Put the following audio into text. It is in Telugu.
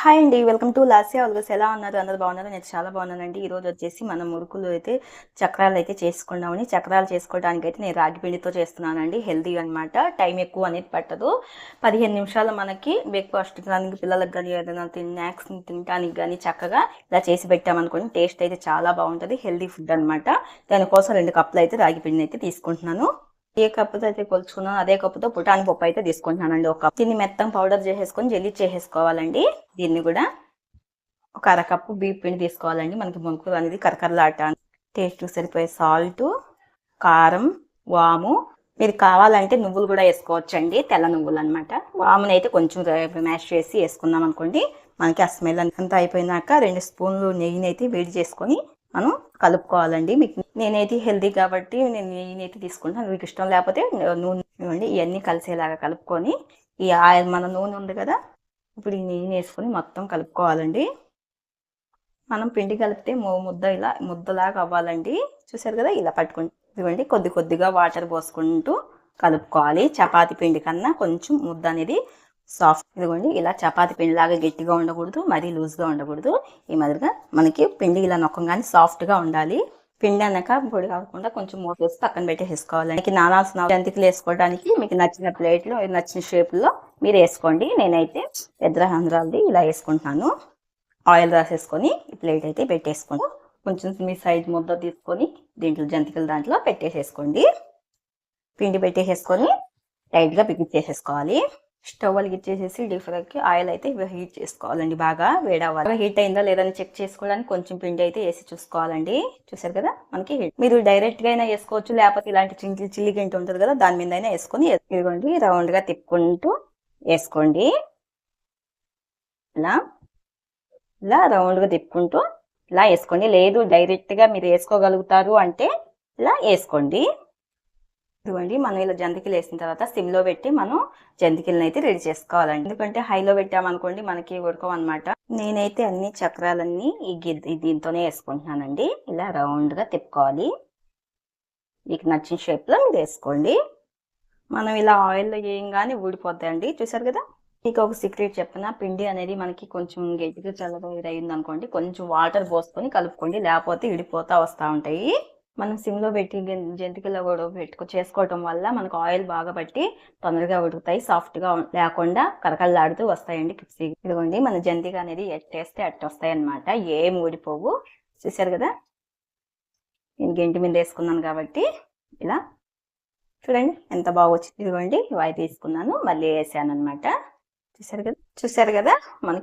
హాయ్ అండి వెల్కమ్ టు లాస్యా. ఆల్గస్ ఎలా ఉన్నారు? అందరూ బాగున్నారు? నేను చాలా బాగున్నానండి. ఈ రోజు వచ్చేసి మనం మురుకులు అయితే చక్రాలు అయితే చేసుకున్నామని చక్రాలు చేసుకోవడానికి అయితే నేను రాగి పిండితో చేస్తున్నానండి. హెల్దీ అన్నమాట. టైం ఎక్కువ అనేది పట్టదు. పదిహేను నిమిషాలు మనకి బ్రేక్ఫాస్ట్ తినడానికి పిల్లలకు కానీ ఏదైనా స్నాక్స్ తినడానికి కానీ చక్కగా ఇలా చేసి పెట్టామనుకోండి టేస్ట్ అయితే చాలా బాగుంటుంది. హెల్దీ ఫుడ్ అనమాట దానికోసం రెండు కప్పులు అయితే రాగి పిండిని అయితే తీసుకుంటున్నాను. ఏ కప్పుతో అయితే కొలుచుకున్నాను అదే కప్పుతో పుటాని పప్పు అయితే తీసుకుంటున్నానండి ఒక కప్ దీన్ని మెత్తం పౌడర్ చేసేసుకొని జల్లీ చేసేసుకోవాలండి. దీన్ని కూడా ఒక అరకప్పు బీప్ పిండి తీసుకోవాలండి. మనకి మునుకులు అనేది కరకరలాట టేస్ట్ సరిపోయే సాల్ట్ కారం వాము. మీరు కావాలంటే నువ్వులు కూడా వేసుకోవచ్చండి. తెల్ల నువ్వులు అనమాట వాముని అయితే కొంచెం మ్యాష్ చేసి వేసుకున్నాం అనుకోండి. మనకి ఆ స్మెల్ అంతా అయిపోయినాక రెండు స్పూన్లు నెయ్యిని అయితే వేడి చేసుకొని మనం కలుపుకోవాలండి. మీకు నేనైతే హెల్దీ కాబట్టి నేను నెయ్యిని అయితే తీసుకుంటాను. మీకు ఇష్టం లేకపోతే నూనె ఇవ్వండి. ఇవన్నీ కలిసేలాగా కలుపుకొని ఈ ఆయిల్ మన నూనె ఉంది కదా ఇప్పుడు ఈ నెయ్యిని వేసుకొని మొత్తం కలుపుకోవాలండి. మనం పిండి కలిపితే ముద్ద ఇలా ముద్దలాగా అవ్వాలండి. చూసారు కదా ఇలా పట్టుకుంటే ఇవ్వండి కొద్ది కొద్దిగా వాటర్ పోసుకుంటూ కలుపుకోవాలి. చపాతి పిండి కన్నా కొంచెం ముద్ద అనేది సాఫ్ట్ ఇదిగోండి ఇలా చపాతి పిండి లాగా గట్టిగా ఉండకూడదు మరీ లూజ్గా ఉండకూడదు. ఈ మాదిరిగా మనకి పిండి ఇలా నొక్కంగానే సాఫ్ట్గా ఉండాలి. పిండి అన్నాక పొడి కాకుండా కొంచెం మూసేసి పక్కన పెట్టేసుకోవాలి మీకు నానాల్సిన జంతికలు వేసుకోవడానికి మీకు నచ్చిన ప్లేట్లో నచ్చిన షేప్లో మీరు వేసుకోండి. నేనైతే పెద్ద ఇలా వేసుకుంటున్నాను ఆయిల్ రాసేసుకొని ఈ ప్లేట్ అయితే పెట్టేసుకోండి. కొంచెం మీ సైజ్ ముద్ద తీసుకొని దీంట్లో జంతికల దాంట్లో పెట్టేసేసుకోండి. పిండి పెట్టేసేసుకొని టైట్గా బిగించేసేసుకోవాలి. స్టవ్ వెలిగించేసేసి డీప్ ఫ్రైకి ఆయిల్ అయితే హీట్ చేసుకోవాలండి బాగా వేడవ్వాలి. హీట్ అయిందా లేదని చెక్ చేసుకోవడానికి కొంచెం పిండి అయితే వేసి చూసుకోవాలండి. చూసారు కదా? మనకి హీట్. మీరు డైరెక్ట్గా అయినా వేసుకోవచ్చు లేకపోతే ఇలాంటి చిల్లి చిల్లి గింట ఉంటుంది కదా దాని మీద అయినా వేసుకొని ఇదిగోండి రౌండ్గా తిప్పుకుంటూ వేసుకోండి. ఇలా ఇలా రౌండ్గా తిప్పుకుంటూ ఇలా వేసుకోండి. లేదు డైరెక్ట్గా మీరు వేసుకోగలుగుతారు అంటే ఇలా వేసుకోండి. ఇదిగోండి మనం ఇలా జంతికలు వేసిన తర్వాత సిమ్లో పెట్టి మనం జంతికలను అయితే రెడీ చేసుకోవాలండి. ఎందుకంటే హైలో పెట్టామనుకోండి మనకి ఉడకం అనమాట నేనైతే అన్ని చక్రాలన్నీ ఈ దీంతోనే వేసుకుంటున్నానండి. ఇలా రౌండ్గా తిప్పుకోవాలి. మీకు నచ్చిన షేప్లో మీరు వేసుకోండి. మనం ఇలా ఆయిల్లో వేయంగానే ఊడిపోతాయండి చూసారు కదా? మీకు ఒక సీక్రెట్ చెప్పిన? పిండి అనేది మనకి కొంచెం గట్టిగా చల్లగా అయింది అనుకోండి కొంచెం వాటర్ పోసుకొని కలుపుకోండి లేకపోతే ఇడిపోతా వస్తూ ఉంటాయి. మనం సిమ్లో పెట్టి జంతికలో కూడా పెట్టుకో చేసుకోవటం వల్ల మనకు ఆయిల్ బాగా పట్టి తొందరగా ఉడుకుతాయి. సాఫ్ట్గా లేకుండా కరకల్లాడుతూ వస్తాయండి కిప్సీ. ఇదిగోండి మన జంతిక అనేది ఎట్టేస్తే అట్ట వస్తాయి అనమాట ఏం ఊడిపోవు చూసారు కదా? నేను గెంటి మీద వేసుకున్నాను కాబట్టి ఇలా. చూడండి ఎంత బాగా వచ్చింది ఇదిగోండి వాయి తీసుకున్నాను. మళ్ళీ వేసాను అనమాట చూసారు కదా? చూసారు కదా? మనకి